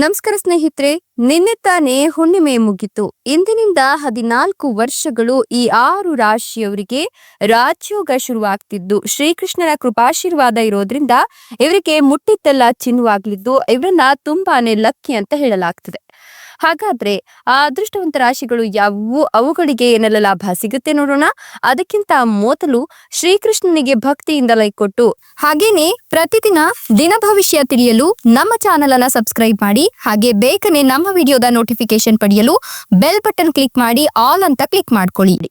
ನಮಸ್ಕಾರ ಸ್ನೇಹಿತರೆ, ನಿನ್ನೆ ತಾನೇ ಹುಣ್ಣಿಮೆ ಮುಗಿತು. ಇಂದಿನಿಂದ ಹದಿನಾಲ್ಕು ವರ್ಷಗಳು ಈ ಆರು ರಾಶಿಯವರಿಗೆ ರಾಜ್ಯೋಗ ಶುರುವಾಗ್ತಿದ್ದು. ಶ್ರೀಕೃಷ್ಣನ ಕೃಪಾಶೀರ್ವಾದ ಇರೋದ್ರಿಂದ ಇವರಿಗೆ ಮುಟ್ಟಿದ್ದೆಲ್ಲ ಚಿನ್ನವಾಗ್ಲಿದ್ದು, ಇವರನ್ನ ತುಂಬಾನೇ ಲಕ್ಕಿ ಅಂತ ಹೇಳಲಾಗ್ತದೆ. ಹಾಗಾದ್ರೆ ಆ ಅದೃಷ್ಟವಂತ ರಾಶಿಗಳು ಯಾವುವು? ಅವುಗಳಿಗೆ ಏನೆಲ್ಲ ಲಾಭ ಸಿಗುತ್ತೆ ನೋಡೋಣ. ಅದಕ್ಕಿಂತ ಮೊದಲು ಶ್ರೀಕೃಷ್ಣನಿಗೆ ಭಕ್ತಿಯಿಂದ ಲೈಕ್ ಕೊಟ್ಟು, ಹಾಗೇನೆ ಪ್ರತಿದಿನ ದಿನ ಭವಿಷ್ಯ ತಿಳಿಯಲು ನಮ್ಮ ಚಾನೆಲ್ ಅನ್ನ ಸಬ್ಸ್ಕ್ರೈಬ್ ಮಾಡಿ, ಹಾಗೆ ಬೇಗನೆ ನಮ್ಮ ವಿಡಿಯೋದ ನೋಟಿಫಿಕೇಶನ್ ಪಡೆಯಲು ಬೆಲ್ ಬಟನ್ ಕ್ಲಿಕ್ ಮಾಡಿ, ಆಲ್ ಅಂತ ಕ್ಲಿಕ್ ಮಾಡ್ಕೊಳ್ಳಿ.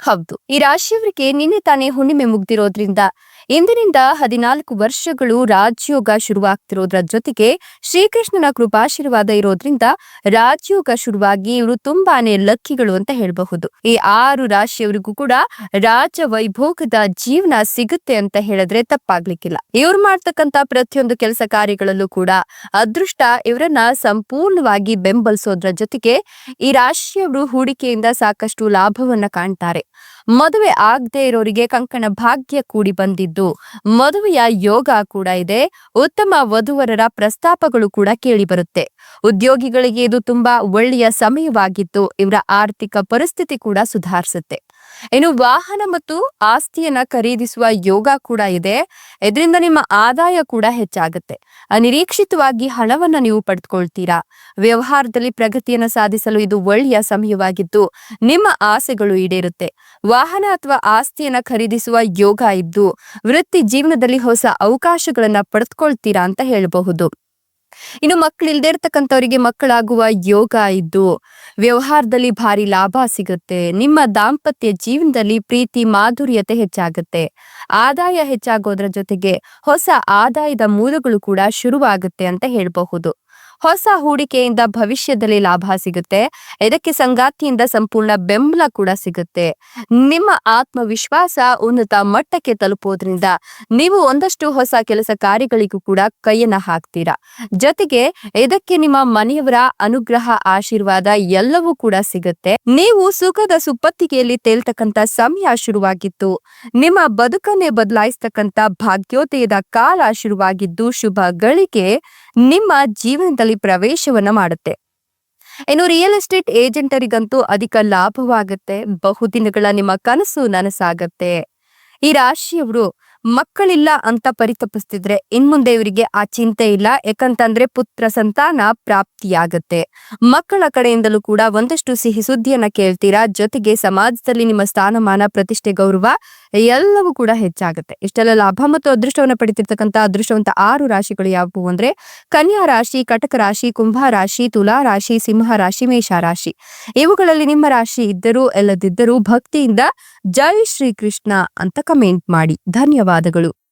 ಹೌದು. ಈ ರಾಶಿಯವರಿಗೆ ನಿನ್ನೆ ತಾನೇ ಹುಣ್ಣಿಮೆ ಮುಗ್ದಿರೋದ್ರಿಂದ ಇಂದಿನಿಂದ ಹದಿನಾಲ್ಕು ವರ್ಷಗಳು ರಾಜಯೋಗ ಶುರುವಾಗ್ತಿರೋದ್ರ ಜೊತೆಗೆ ಶ್ರೀಕೃಷ್ಣನ ಕೃಪಾಶೀರ್ವಾದ ಇರೋದ್ರಿಂದ ರಾಜಯೋಗ ಶುರುವಾಗಿ ಇವರು ತುಂಬಾನೇ ಲಕ್ಕಿಗಳು ಅಂತ ಹೇಳಬಹುದು. ಈ ಆರು ರಾಶಿಯವರಿಗೂ ಕೂಡ ರಾಜ ವೈಭೋಗದ ಜೀವನ ಸಿಗುತ್ತೆ ಅಂತ ಹೇಳಿದ್ರೆ ತಪ್ಪಾಗ್ಲಿಕ್ಕಿಲ್ಲ. ಇವ್ರು ಮಾಡ್ತಕ್ಕಂತ ಪ್ರತಿಯೊಂದು ಕೆಲಸ ಕಾರ್ಯಗಳಲ್ಲೂ ಕೂಡ ಅದೃಷ್ಟ ಇವರನ್ನ ಸಂಪೂರ್ಣವಾಗಿ ಬೆಂಬಲಿಸೋದ್ರ ಜೊತೆಗೆ ಈ ರಾಶಿಯವರು ಹೂಡಿಕೆಯಿಂದ ಸಾಕಷ್ಟು ಲಾಭವನ್ನ ಕಾಣ್ತಾರೆ. ಮದುವೆ ಆಗದೆ ಇರೋರಿಗೆ ಕಂಕಣ ಭಾಗ್ಯ ಕೂಡಿ ಬಂದಿದ್ದು, ಮದುವೆಯ ಯೋಗ ಕೂಡ ಇದೆ, ಉತ್ತಮ ವಧುವರರ ಪ್ರಸ್ತಾಪಗಳು ಕೂಡ ಕೇಳಿ ಬರುತ್ತೆ. ಉದ್ಯೋಗಿಗಳಿಗೆ ಇದು ತುಂಬಾ ಒಳ್ಳೆಯ ಸಮಯವಾಗಿದ್ದು ಇವರ ಆರ್ಥಿಕ ಪರಿಸ್ಥಿತಿ ಕೂಡ ಸುಧಾರಿಸುತ್ತೆ. ಇನ್ನು ವಾಹನ ಮತ್ತು ಆಸ್ತಿಯನ್ನ ಖರೀದಿಸುವ ಯೋಗ ಕೂಡ ಇದೆ. ಇದರಿಂದ ನಿಮ್ಮ ಆದಾಯ ಕೂಡ ಹೆಚ್ಚಾಗುತ್ತೆ. ಅನಿರೀಕ್ಷಿತವಾಗಿ ಹಣವನ್ನ ನೀವು ಪಡೆದುಕೊಳ್ತೀರಾ? ವ್ಯವಹಾರದಲ್ಲಿ ಪ್ರಗತಿಯನ್ನ ಸಾಧಿಸಲು ಇದು ಒಳ್ಳೆಯ ಸಮಯವಾಗಿದ್ದು, ನಿಮ್ಮ ಆಸೆಗಳು ಈಡೇರುತ್ತೆ. ವಾಹನ ಅಥವಾ ಆಸ್ತಿಯನ್ನ ಖರೀದಿಸುವ ಯೋಗ ಇದ್ದು, ವೃತ್ತಿ ಜೀವನದಲ್ಲಿ ಹೊಸ ಅವಕಾಶಗಳನ್ನ ಪಡೆದುಕೊಳ್ತೀರಾ ಅಂತ ಹೇಳಬಹುದು. ಇನ್ನು ಮಕ್ಕಳಿಲ್ದೇ ಇರ್ತಕ್ಕಂಥವರಿಗೆ ಮಕ್ಕಳಾಗುವ ಯೋಗ ಇದ್ದು ವ್ಯವಹಾರದಲ್ಲಿ ಭಾರಿ ಲಾಭ ಸಿಗುತ್ತೆ. ನಿಮ್ಮ ದಾಂಪತ್ಯ ಜೀವನದಲ್ಲಿ ಪ್ರೀತಿ, ಮಾಧುರ್ಯತೆ ಹೆಚ್ಚಾಗುತ್ತೆ. ಆದಾಯ ಹೆಚ್ಚಾಗೋದ್ರ ಜೊತೆಗೆ ಹೊಸ ಆದಾಯದ ಮೂಲಗಳು ಕೂಡ ಶುರುವಾಗುತ್ತೆ ಅಂತ ಹೇಳಬಹುದು. ಹೊಸ ಹೂಡಿಕೆಯಿಂದ ಭವಿಷ್ಯದಲ್ಲಿ ಲಾಭ ಸಿಗುತ್ತೆ. ಇದಕ್ಕೆ ಸಂಗಾತಿಯಿಂದ ಸಂಪೂರ್ಣ ಬೆಂಬಲ ಕೂಡ ಸಿಗುತ್ತೆ. ನಿಮ್ಮ ಆತ್ಮವಿಶ್ವಾಸ ಉನ್ನತ ಮಟ್ಟಕ್ಕೆ ತಲುಪೋದ್ರಿಂದ ನೀವು ಒಂದಷ್ಟು ಹೊಸ ಕೆಲಸ ಕಾರ್ಯಗಳಿಗೂ ಕೂಡ ಕೈಯನ್ನ ಹಾಕ್ತೀರಾ. ಜೊತೆಗೆ ಇದಕ್ಕೆ ನಿಮ್ಮ ಮನೆಯವರ ಅನುಗ್ರಹ, ಆಶೀರ್ವಾದ ಎಲ್ಲವೂ ಕೂಡ ಸಿಗುತ್ತೆ. ನೀವು ಸುಖದ ಸುಪ್ಪತ್ತಿಗೆಯಲ್ಲಿ ತೇಲ್ತಕ್ಕಂತ ಸಮಯ ಶುರುವಾಗಿತ್ತು. ನಿಮ್ಮ ಬದುಕನ್ನೇ ಬದಲಾಯಿಸ್ತಕ್ಕಂತ ಭಾಗ್ಯೋದಯದ ಕಾಲ ಶುರುವಾಗಿದ್ದು ಶುಭ ಗಳಿಗೆ ನಿಮ್ಮ ಜೀವನದಲ್ಲಿ ಪ್ರವೇಶವನ್ನ ಮಾಡುತ್ತೆ. ಇನ್ನು ರಿಯಲ್ ಎಸ್ಟೇಟ್ ಏಜೆಂಟರಿಗಂತೂ ಅಧಿಕ ಲಾಭವಾಗುತ್ತೆ. ಬಹುದಿನಗಳ ನಿಮ್ಮ ಕನಸು ನನಸಾಗತ್ತೆ. ಈ ರಾಶಿಯವರು ಮಕ್ಕಳಿಲ್ಲ ಅಂತ ಪರಿತಪಿಸ್ತಿದ್ರೆ ಇನ್ಮುಂದೆ ಇವರಿಗೆ ಆ ಚಿಂತೆ ಇಲ್ಲ. ಯಾಕಂತಂದ್ರೆ ಪುತ್ರ ಸಂತಾನ ಪ್ರಾಪ್ತಿಯಾಗತ್ತೆ. ಮಕ್ಕಳ ಕಡೆಯಿಂದಲೂ ಕೂಡ ಒಂದಷ್ಟು ಸಿಹಿ ಸುದ್ದಿಯನ್ನ ಕೇಳ್ತೀರಾ? ಜೊತೆಗೆ ಸಮಾಜದಲ್ಲಿ ನಿಮ್ಮ ಸ್ಥಾನಮಾನ, ಪ್ರತಿಷ್ಠೆ, ಗೌರವ ಎಲ್ಲವೂ ಕೂಡ ಹೆಚ್ಚಾಗುತ್ತೆ. ಇಷ್ಟೆಲ್ಲ ಲಾಭ ಮತ್ತು ಅದೃಷ್ಟವನ್ನು ಪಡಿತಿರ್ತಕ್ಕಂಥ ಅದೃಷ್ಟವಂತ ಆರು ರಾಶಿಗಳು ಯಾವುವು ಅಂದ್ರೆ ಕನ್ಯಾ ರಾಶಿ, ಕಟಕ ರಾಶಿ, ಕುಂಭ ರಾಶಿ, ತುಲಾ ರಾಶಿ, ಸಿಂಹ ರಾಶಿ, ಮೇಷ ರಾಶಿ. ಇವುಗಳಲ್ಲಿ ನಿಮ್ಮ ರಾಶಿ ಇದ್ದರೂ ಎಲ್ಲದಿದ್ದರೂ ಭಕ್ತಿಯಿಂದ ಜೈ ಶ್ರೀಕೃಷ್ಣ ಅಂತ ಕಮೆಂಟ್ ಮಾಡಿ. ಧನ್ಯವಾದಗಳು.